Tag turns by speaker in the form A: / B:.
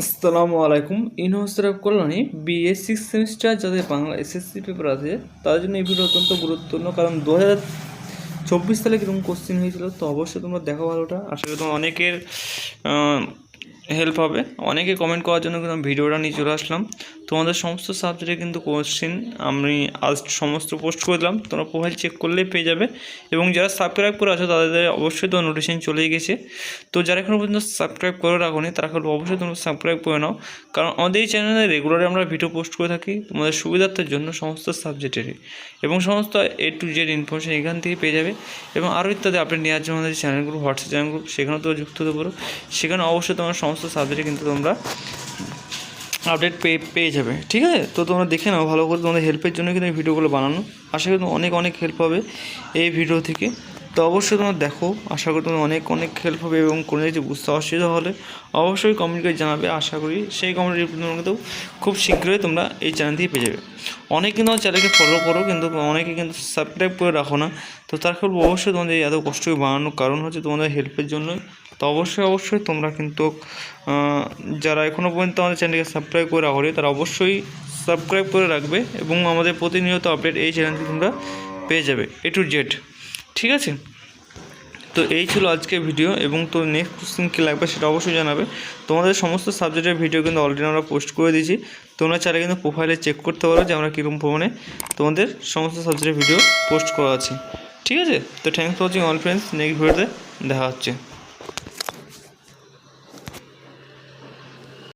A: আসসালামু আলাইকুম। ইনহোস্টার কল্যাণী বিএ সিক্স সেমিস্টার যাদের বাংলা এসএসসি পেপার আছে, তাদের জন্য এই ভিডিও অত্যন্ত গুরুত্বপূর্ণ, কারণ দু হাজার চব্বিশ সালে কীরকম কোশ্চেন হয়েছিল, তো অবশ্যই তোমরা দেখো ভালোটা। আসলে তোমার অনেকের হেল্প হবে। অনেকে কমেন্ট করার জন্য কিন্তু ভিডিওটা নিয়ে চলে আসলাম। তোমাদের সমস্ত সাবজেক্টে কিন্তু কোশ্চেন আমি আজ সমস্ত পোস্ট করে দিলাম। তোমরা প্রোফাইল চেক করলেই পেয়ে যাবে। এবং যারা সাবস্ক্রাইব করে আছো, তাদের অবশ্যই তোমার নোটিফিকেশন চলেই গেছে। তো যারা এখনও পর্যন্ত সাবস্ক্রাইব করে রাখোনি, তারা অবশ্যই তোমরা সাবস্ক্রাইব করে নাও। কারণ আমাদের এই চ্যানেলে রেগুলারলি আমরা ভিডিও পোস্ট করে থাকি তোমাদের সুবিধার্থের জন্য সমস্ত সাবজেক্টেরই এবং সমস্ত এ টু জেড ইনফরমেশন এখান থেকে পেয়ে যাবে। এবং আরও ইত্যাদি আপডেট নেওয়ার জন্য আমাদের channel group WhatsApp channel group সেখানেও তো যুক্ত হতে পারো। সেখানে অবশ্যই তোমার সমস্ত সাবজেক্টে কিন্তু তোমরা আপডেট পেয়ে পেয়ে যাবে। ঠিক আছে? তো তোমরা দেখে নাও, ভালো করে তোমাদের হেল্পের জন্য কিন্তু ভিডিওগুলো বানানো। আশা করি অনেক অনেক হেল্প হবে এই ভিডিও থেকে। তো অবশ্যই তোমরা দেখো। আশা করি তোমার অনেক অনেক হেল্প হবে এবং কোনো কিছু বুঝতে অসুবিধা হলে অবশ্যই কমেন্ট করে জানাবে। আশা করি সেই কমেন্ট রিপ্লাই কিন্তু খুব শীঘ্রই তোমরা এই চ্যানেল পেয়ে যাবে। অনেক কিন্তু চ্যানেলকে ফলো করো কিন্তু অনেকে কিন্তু সাবস্ক্রাইব করে রাখো না। তো তার ফলে অবশ্যই তোমাদের এত কষ্ট করে বানানোর কারণ হচ্ছে তোমাদের হেল্পের জন্যই তো অবশ্যই অবশ্যই তোমরা কিন্তু যারা এখনও পর্যন্ত আমাদের চ্যানেলকে সাবস্ক্রাইব করে রাখো তারা অবশ্যই সাবস্ক্রাইব করে রাখবে এবং আমাদের প্রতিনিয়ত আপডেট এই চ্যানেলটি তোমরা পেয়ে যাবে। এ টু জেড ঠিক আছে? তো এই ছিল আজকে ভিডিও এবং তো নেক্সট কোশ্চেন কী লাগবে সেটা অবশ্যই জানাবে। তোমাদের সমস্ত সাবজেক্টের ভিডিও কিন্তু অলরেডি আমরা পোস্ট করে দিয়েছি। তোমরা চাইলে কিন্তু প্রোফাইলে চেক করতে পারো যে আমরা কীরকম প্রমাণে তোমাদের সমস্ত সাবজেক্টের ভিডিও পোস্ট করা আছে। ঠিক আছে? তো thanks for watching all friends next ভিডিওতে দেখা হচ্ছে।